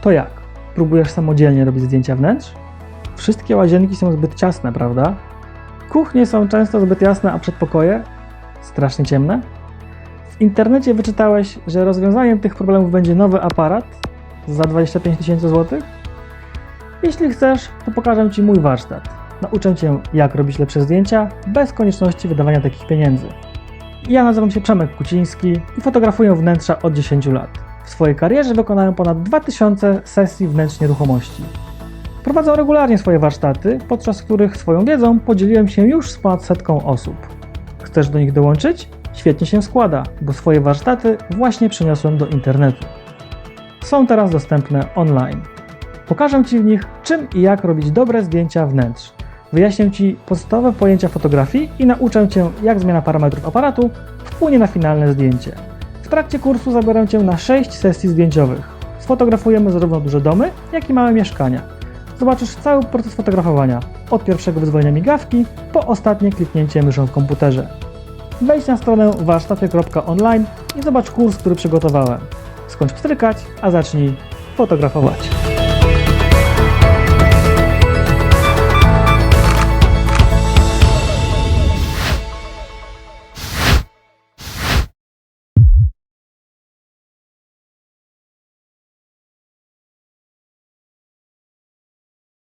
To jak? Próbujesz samodzielnie robić zdjęcia wnętrz? Wszystkie łazienki są zbyt ciasne, prawda? Kuchnie są często zbyt jasne, a przedpokoje strasznie ciemne? W internecie wyczytałeś, że rozwiązaniem tych problemów będzie nowy aparat za 25 tysięcy złotych? Jeśli chcesz, to pokażę Ci mój warsztat. Nauczę Cię, jak robić lepsze zdjęcia bez konieczności wydawania takich pieniędzy. Ja nazywam się Przemek Kuciński i fotografuję wnętrza od 10 lat. W swojej karierze wykonałem ponad 2000 sesji wnętrz nieruchomości. Prowadzę regularnie swoje warsztaty, podczas których swoją wiedzą podzieliłem się już z ponad setką osób. Chcesz do nich dołączyć? Świetnie się składa, bo swoje warsztaty właśnie przeniosłem do internetu. Są teraz dostępne online. Pokażę Ci w nich, czym i jak robić dobre zdjęcia wnętrz. Wyjaśnię Ci podstawowe pojęcia fotografii i nauczę Cię, jak zmiana parametrów aparatu wpłynie na finalne zdjęcie. Trakcie kursu zabiorę Cię na 6 sesji zdjęciowych. Sfotografujemy zarówno duże domy, jak i małe mieszkania. Zobaczysz cały proces fotografowania, od pierwszego wyzwolenia migawki, po ostatnie kliknięcie myszą w komputerze. Wejdź na stronę warsztaty.online i zobacz kurs, który przygotowałem. Skończ pstrykać, a zacznij fotografować.